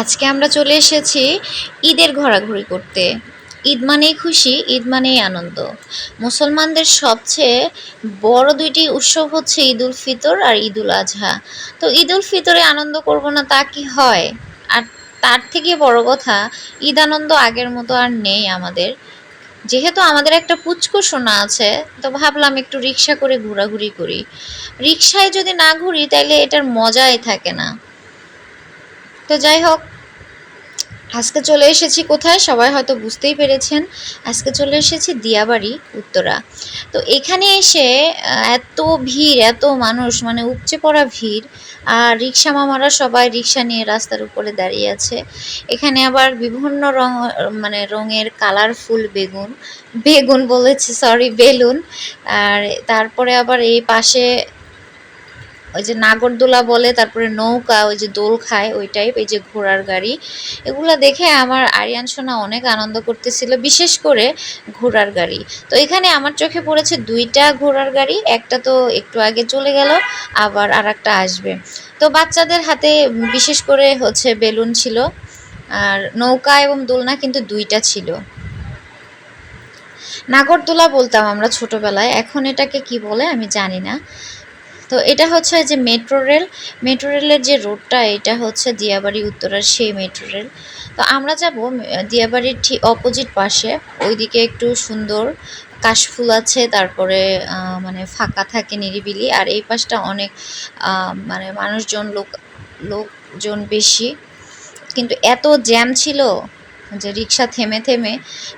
আজকে আমরা চলে এসেছি ঈদের ঘোরাঘুরি করতে। ঈদ মানেই খুশি, ঈদ মানেই আনন্দ। মুসলমানদের সবচেয়ে বড় দুইটি উৎসব হচ্ছে ঈদ উল ফিতর আর ঈদ উল আজহা। তো ঈদ উল ফিতরে আনন্দ করব না তা কি হয়? আর তার থেকে বড় কথা, ঈদ আনন্দ আগের মতো আর নেই আমাদের। যেহেতু আমাদের একটা পুচকু সোনা আছে, তো ভাবলাম একটু রিক্সা করে ঘোরাঘুরি করি। রিক্সায় যদি না ঘুরি তাহলে এটার মজাই থাকে না। তো যাই হোক, আজকে চলে এসেছি কোথায় সবাই হয়তো বুঝতেই পেরেছেন। আজকে চলে এসেছি দিয়াবাড়ি, উত্তরা। তো এখানে এসে এত ভিড়, এত মানুষ মানে উপচে পড়া ভিড়, আর রিক্সা মামারা সবাই রিক্সা নিয়ে রাস্তার উপরে দাঁড়িয়ে আছে। এখানে আবার বিভিন্ন রং মানে রঙের কালারফুল বেগুন বেগুন বলেছি সরি বেলুন। আর তারপরে আবার এই পাশে ওই যে নাগরদোলা বলে, তারপরে নৌকা, ওই যে দোল খায়, ওই টাইপ এই যে ঘোড়ার গাড়ি। এগুলো দেখে আমার আরিয়ান সোনা অনেক আনন্দ করতেছিল, বিশেষ করে ঘোড়ার গাড়ি। তো এখানে আমার চোখে পড়েছে দুইটা ঘোড়ার গাড়ি, একটা তো একটু আগে চলে গেল, আবার আর একটা আসবে। তো বাচ্চাদের হাতে বিশেষ করে হচ্ছে বেলুন ছিল, আর নৌকা এবং দোলনা কিন্তু দুইটা ছিল। নাগরদোলা বলতাম আমরা ছোটবেলায়, এখন এটাকে কি বলে আমি জানি না। তো এটা হচ্ছে যে মেট্রো রেল। মেট্রো রেলের যে রোডটা, এটা হচ্ছে দিয়াবাড়ি উত্তরার সেই মেট্রো রেল। তো আমরা যাব দিয়াবাড়ির ঠিক অপোজিট পাশে। ওইদিকে একটু সুন্দর কাশফুল আছে, তারপরে মানে ফাঁকা থাকে নিরিবিলি। আর এই পাশটা অনেক মানে মানুষজন, লোক, লোকজন বেশি। কিন্তু এত জ্যাম ছিল যে রিক্সা থেমে থেমে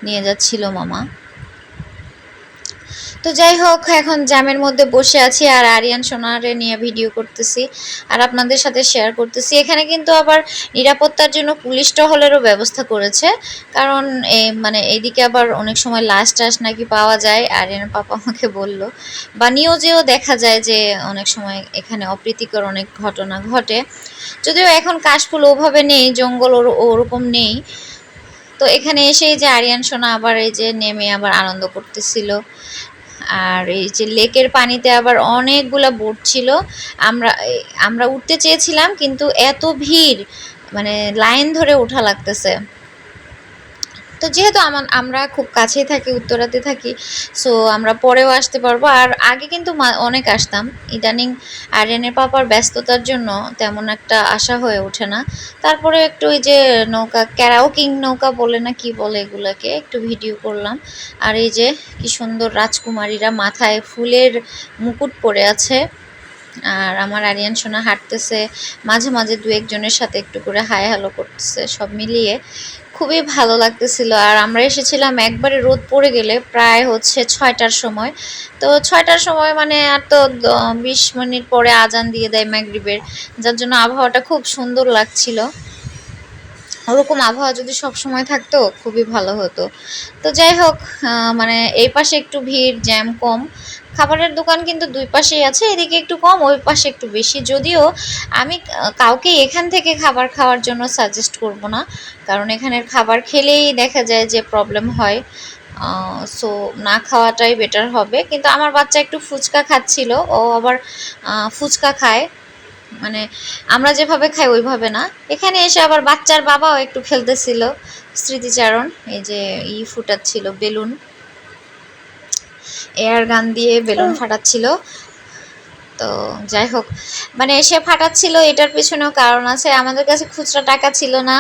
নিয়ে যাচ্ছিল মামা। তো যাই হোক, এখন জ্যামের মধ্যে বসে আছি আর আরিয়ান সোনারে নিয়ে ভিডিও করতেছি আর আপনাদের সাথে শেয়ার করতেছি। এখানে কিন্তু আবার নিরাপত্তার জন্য পুলিশ টহলেরও ব্যবস্থা করেছে। কারণ এই মানে এইদিকে আবার অনেক সময় লাশ টাশ নাকি পাওয়া যায় আরিয়ান পাপা আমাকে বলল। বা নিউজেও দেখা যায় যে অনেক সময় এখানে অপ্রীতিকর অনেক ঘটনা ঘটে। যদিও এখন কাশফুল ওভাবে নেই, জঙ্গল ওর, ওরকম নেই। তো এখানে এসেই যে আরিয়ান সোনা আবার এই যে নেমে আবার আনন্দ করতেছিল। আর এই যে লেকের পানিতে আবার অনেকগুলা বোট ছিল। আমরা আমরা উঠতে চেয়েছিলাম, কিন্তু এত ভিড় মানে লাইন ধরে ওঠা লাগতেছে। তো যেহেতু আমার আমরা খুব কাছেই থাকি, উত্তরাতে থাকি সো আমরা পরেও আসতে পারব। আর আগে কিন্তু অনেক আসতাম। ইদানিং আরিয়ানের পাপার ব্যস্ততার জন্য তেমন একটা আশা হয়ে ওঠে না। তারপরে একটু ওই যে নৌকা ক্যারাও কিং নৌকা বলে না কি বলে এগুলাকে, একটু ভিডিও করলাম। আর এই যে কি সুন্দর রাজকুমারীরা মাথায় ফুলের মুকুট পরে আছে। আর আমার আরিয়ান সোনা হাঁটতেছে, মাঝে মাঝে দু একজনের সাথে একটু করে হাই হ্যালো করতেছে, সব মিলিয়ে। খুবই ভালো লাগতেছিল। আর আমরা এসেছিলাম একবারে রোদ পড়ে গেলে প্রায় হচ্ছে ছয়টার সময়। তো ছয়টার সময় মানে আর তো বিশ মিনিট পরে আজান দিয়ে দেয় ম্যাগরিবের যার জন্য আবহাওয়াটা খুব সুন্দর লাগছিল। ওরকম আবহাওয়া যদি সব সময় থাকতো, খুবই ভালো হতো। তো যাই হোক মানে এই পাশে একটু ভিড়, জ্যাম কম। খাবারের দোকান কিন্তু দুই পাশেই আছে, এদিকে একটু কম, ওই পাশে একটু বেশি। যদিও আমি কাউকে এখান থেকে খাবার খাওয়ার জন্য সাজেস্ট করব না, কারণ এখানের খাবার খেলেই দেখা যায় যে প্রবলেম হয়। সো না খাওয়াটাই বেটার হবে। কিন্তু আমার বাচ্চা একটু ফুচকা খাচ্ছিল, ও আবার ফুচকা খায়। মানে আমরা যেভাবে খাই ওইভাবে না। এখানে এসে আবার বাচ্চার বাবাও একটু খেলতেছিল। স্মৃতিচারণ, এই যে ই ফুটাচ্ছিল বেলুন। এয়ার গান দিয়ে বেলুন ফাটাচ্ছিল। তো যাই হোক মানে এসে ফাটাচ্ছিল এটার পেছনেও কারণ আছে। আমাদের কাছে খুচরা টাকা ছিল না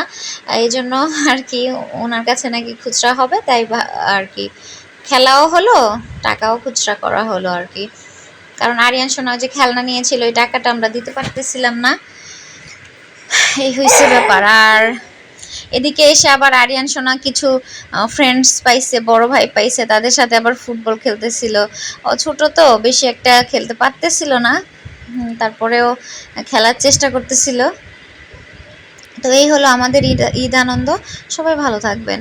এই জন্য আর কি ওনার কাছে নাকি খুচরা হবে তাই আর কি খেলাও হলো টাকাও খুচরা করা হলো আর কি। কারণ আরিয়ান সোনা যে খেলনা নিয়েছিল ওই টাকাটা আমরা দিতে পারতেছিলাম না। এই হয়েছে ব্যাপার। আর এদিকে এসে আবার আরিয়ান, সোনা কিছু ফ্রেন্ডস পাইছে, বড় ভাই পাইছে, তাদের সাথে আবার ফুটবল খেলতেছিল। ও ছোট তো, বেশি একটা খেলতে পারতেছিল না। তারপরেও খেলার চেষ্টা করতেছিল। তো এই হলো আমাদের ঈদ ঈদ আনন্দ। সবাই ভালো থাকবেন।